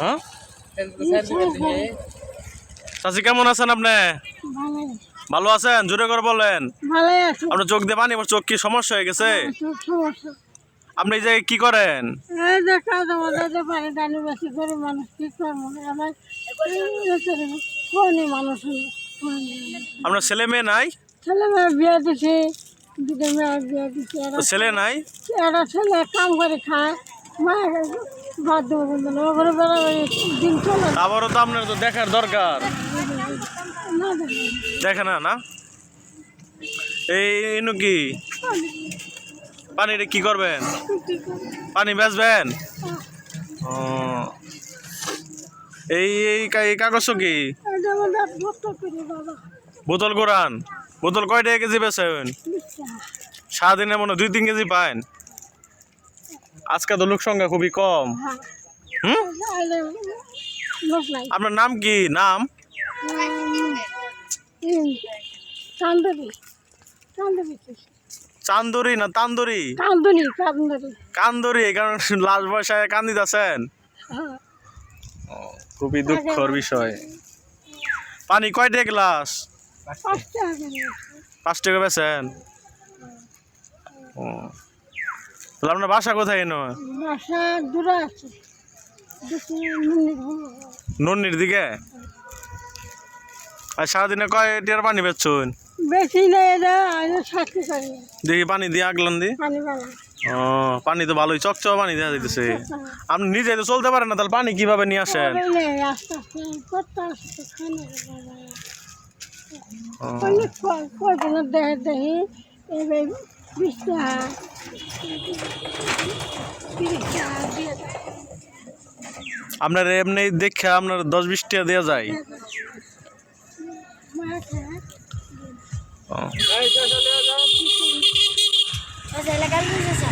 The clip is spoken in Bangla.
হ্যাঁ? চাচি, কেমন আছেন আপনি? ভালো আছেন? জোরে করে আপনার চোখ দিয়ে পানি চোখ কি সমস্যা হয়ে গেছে? আপনি এই যে কি করেন। আপনার ছেলে মেয়ে নাই? ছেলে মেয়ে বিয়ে দিছে। দুটো বিয়ে ছেলে নাই? এরা ছেলে কাম করে খায়। মায়ের বাদ দেবো না ওখানে বেড়াবেড়ি দিন চলে আবারও তো আপনার তো দেখার দরকার। দেখে না না? এই ইনু কি? পানিটা কি করবেন? পানি বেচবেন? ও। এই এই কাগজ কি? বোতল কোরআন বোতল কয় টাকা কেজি বেচেন? সারাদিনে মনে দুই তিন কেজি পান আজকে তো লোক সংখ্যা খুবই কম। হুম? আপনার নাম কি? নাম? চান্দুরি না তান্দুরি? কান্দরি কারণ লাশ বয়সায় কান্দি আছেন? হ্যাঁ। খুবই দুঃখর বিষয়। পানি কয়টা গ্লাস? পাঁচ টাকা বেছেন ও। তাহলে আপনার বাসা কোথায় এনো? বাসা দূরে আছে। নন্নির দিকে? আর সারাদিনে কয় টিয়ার পানি বেচছুন? বেশি নেই দেখি পানি দিয়ে আগলান দি। ও পানি তো ভালোই চকচক পানি দেওয়া দিতেছে আপনি নিজে তো চলতে পারেন না তাহলে পানি কীভাবে নিয়ে আসেন? আস্তে আস্তে করতে আসতে খানে ও, অনেক কয়জন দেখে দেখি এবার বিশ টাকা তিরিশ টাকা দিয়ে আপনার এমনি দেখে আপনার দশ বিশ টাকা দেওয়া যায় ও, আচ্ছা